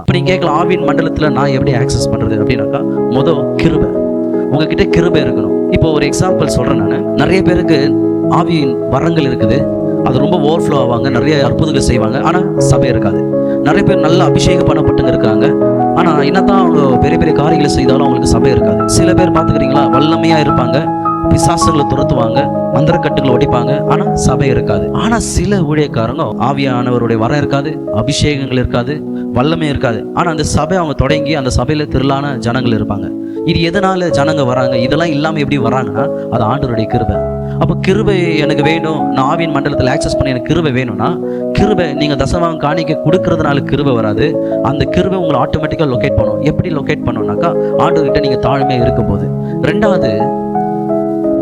இப்போ நீங்க கேட்கலாம் ஆவியின் மண்டலத்துல நான் எப்படி ஆக்சஸ் பண்றது அப்படின்னாக்கா முதல் கிருபை. உங்ககிட்ட கிருபை இருக்கணும். இப்போ ஒரு எக்ஸாம்பிள் சொல்றேன் நான். நிறைய பேருக்கு ஆவியின் வரங்கள் இருக்குது. அது ரொம்ப ஓவர்ஃப்ளோ ஆவாங்க நிறைய அற்புதங்கள் செய்வாங்க ஆனா சபை இருக்காது. நிறைய பேர் நல்ல அபிஷேகம் பண்ணப்பட்டுங்க இருக்காங்க. ஆனா என்னதான் அவங்க பெரிய பெரிய காரியங்களை செய்தாலும் அவங்களுக்கு சபை இருக்காது. சில பேர் பார்த்துக்கிறீங்களா வல்லமையா இருப்பாங்க பிசாசுகளை துரத்துவாங்க மந்திரக்கட்டுகளை ஒடிப்பாங்க ஆனா சபை இருக்காது. ஆனா சில ஊழியக்காரங்க ஆவியானவருடைய வரம் இருக்காது அபிஷேகங்கள் இருக்காது வல்லமே இருக்காது. ஆனா அந்த சபை அவங்க தொடங்கி அந்த சபையில திரளான ஜனங்கள் இருப்பாங்க. இது எதனால ஜனங்க வராங்க? இதெல்லாம் இல்லாம எப்படி வராங்கன்னா அது ஆண்டவருடைய கிருபை. அப்போ கிருபை எனக்கு வேணும். நான் ஆவியின் மண்டலத்தில் ஆக்சஸ் பண்ண எனக்கு கிருபை வேணும்னா கிருபை நீங்கள் தசமாவும் காணிக்க கொடுக்கறதுனால கிருபை வராது. அந்த கிருபை உங்களை ஆட்டோமேட்டிக்காக லொக்கேட் பண்ணும். எப்படி லொக்கேட் பண்ணணும்னாக்கா ஆண்டவர்கிட்ட நீங்கள் தாழ்மையாக இருக்கும்போது. ரெண்டாவது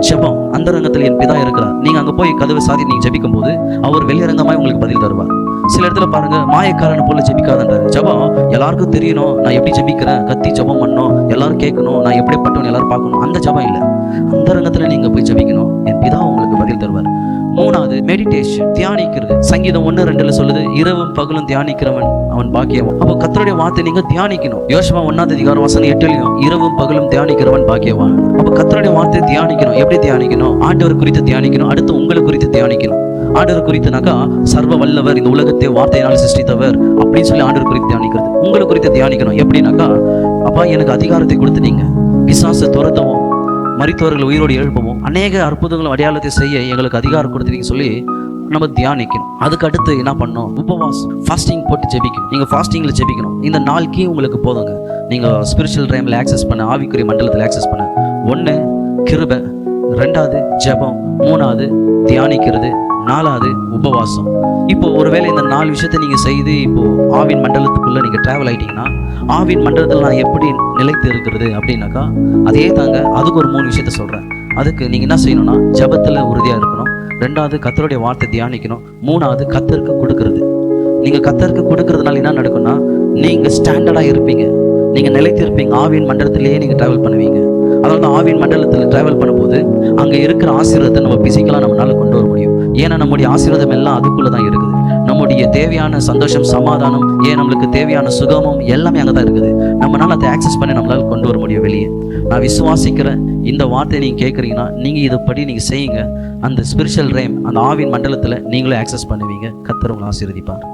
ஜெபம். அந்த ரங்கத்தில் என் பிதா இருக்கிறார். நீங்க அங்க போய் கதவை சாதி நீங்க ஜெபிக்கும் போது அவர் வெளியரங்கமாய் உங்களுக்கு பதில் தருவார். சில இடத்துல பாருங்க மாயக்காரனை போல ஜெபிக்காதன்றாரு ஜபம் எல்லாருக்கும் தெரியணும். நான் எப்படி ஜெபிக்கிறேன்? கத்தி ஜெபம் பண்ணணும். எல்லாரும் கேட்கணும். நான் எப்படி பட்டவன் எல்லாரும் பார்க்கணும்? அந்த ஜெபம் இல்லை. அந்த ரங்கத்துல நீங்க போய் ஜபிக்கணும். என் பிதா உங்களுக்கு பதில் தருவார். மூணாவது மெடிடேஷன் தியானிக்கிறது. சங்கீதம் ஒன்று ரெண்டுல சொல்லுது இரவும் பகலும் தியானிக்கிறவன் அவன் பாக்கியம் அப்போ கத்தருடைய வார்த்தை நீங்க தியானிக்கணும். யோசமா ஒன்னாவது அதிகாரம் வசனம் எட்டுலையும் இரவும் பகலும் தியானிக்கிறவன் பாக்கியவான். அப்போ கத்தருடைய வார்த்தை தியானிக்கணும். எப்படி தியானிக்கணும்? ஆண்டவர் குறித்து தியானிக்கணும். அடுத்து உங்களை குறித்து தியானிக்கணும். ஆண்டவர் குறித்துனாக்கா சர்வ வல்லவர் இந்த உலகத்தை வார்த்தையினால் சிருஷ்டித்தவர் அப்படின்னு சொல்லி ஆண்டவர் குறித்து தியானிக்கிறது. உங்களை குறித்து தியானிக்கணும். எப்படின்னாக்கா அப்பா எனக்கு அதிகாரத்தை கொடுத்துட்டீங்க பிசாசை துரத்தவும் மறித்தவர்கள் உயிரோடு எழுப்பவும் அநேக அற்புதங்களும் அடையாளத்தை செய்ய எங்களுக்கு அதிகாரம் கொடுத்துருக்கீங்க சொல்லி நம்ம தியானிக்கணும். அதுக்கு அடுத்து என்ன பண்ணணும்? உபவாசம் ஃபாஸ்டிங் போட்டு ஜெபிக்கணும். நீங்கள் ஃபாஸ்டிங்கில் ஜெபிக்கணும். இந்த நாளைக்கே உங்களுக்கு போதுங்க. நீங்கள் ஸ்பிரிச்சுவல் டைமில் ஆக்சஸ் பண்ண ஆவிக்குரிய மண்டலத்தில் ஆக்சஸ் பண்ண. ஒன்று கிருப. ரெண்டாவது ஜெபம். மூணாவது தியானிக்கிறது. நாலாவது உபவாசம். இப்போ ஒருவேளை இந்த நாலு விஷயத்தை நீங்கள் செய்து இப்போ ஆவின் மண்டலத்துக்குள்ளே நீங்கள் ட்ராவல் ஆயிட்டீங்கன்னா ஆவின் மண்டலத்தில் நான் எப்படி நிலைத்து இருக்கிறது அப்படின்னாக்கா அதே தாங்க அதுக்கு ஒரு மூணு விஷயத்த சொல்கிறேன் அதுக்கு நீங்கள் என்ன செய்யணும்னா ஜபத்தில் உறுதியாக இருக்கணும். ரெண்டாவது கத்தருடைய வார்த்தை தியானிக்கணும். மூணாவது கத்தருக்கு கொடுக்கறது. நீங்கள் கத்தருக்கு கொடுக்கறதுனால என்ன நடக்கும்னா நீங்கள் ஸ்டாண்டர்டாக இருப்பீங்க. நீங்கள் நிலைத்து இருப்பீங்க. ஆவின் மண்டலத்திலேயே நீங்கள் ட்ராவல் பண்ணுவீங்க. அதாவது ஆவின் மண்டலத்தில் ட்ராவல் பண்ணும்போது அங்கே இருக்கிற ஆசீர்வாதத்தை நம்ம பிசிக்கலாக நம்மளால கொண்டு வர ஏன்னா நம்முடைய ஆசீர்வாதம் எல்லாம் அதுக்குள்ளே தான் இருக்குது. நம்முடைய தேவையான சந்தோஷம் சமாதானம் ஏன் நம்மளுக்கு தேவையான சுகமும் எல்லாமே அங்கே தான் இருக்குது. நம்மளால அதை ஆக்சஸ் பண்ணி நம்மளால கொண்டு வர முடியும் வெளியே. நான் விசுவாசிக்கிறேன். இந்த வார்த்தையை நீங்கள் கேட்குறீங்கன்னா நீங்கள் இதுபடி நீங்கள் செய்யுங்க. அந்த ஸ்பிரிச்சுவல் ரேம் அந்த ஆவின் மண்டலத்தில் நீங்களும் ஆக்சஸ் பண்ணுவீங்க. கத்தர் உங்களை ஆசீர்வதிப்பார்.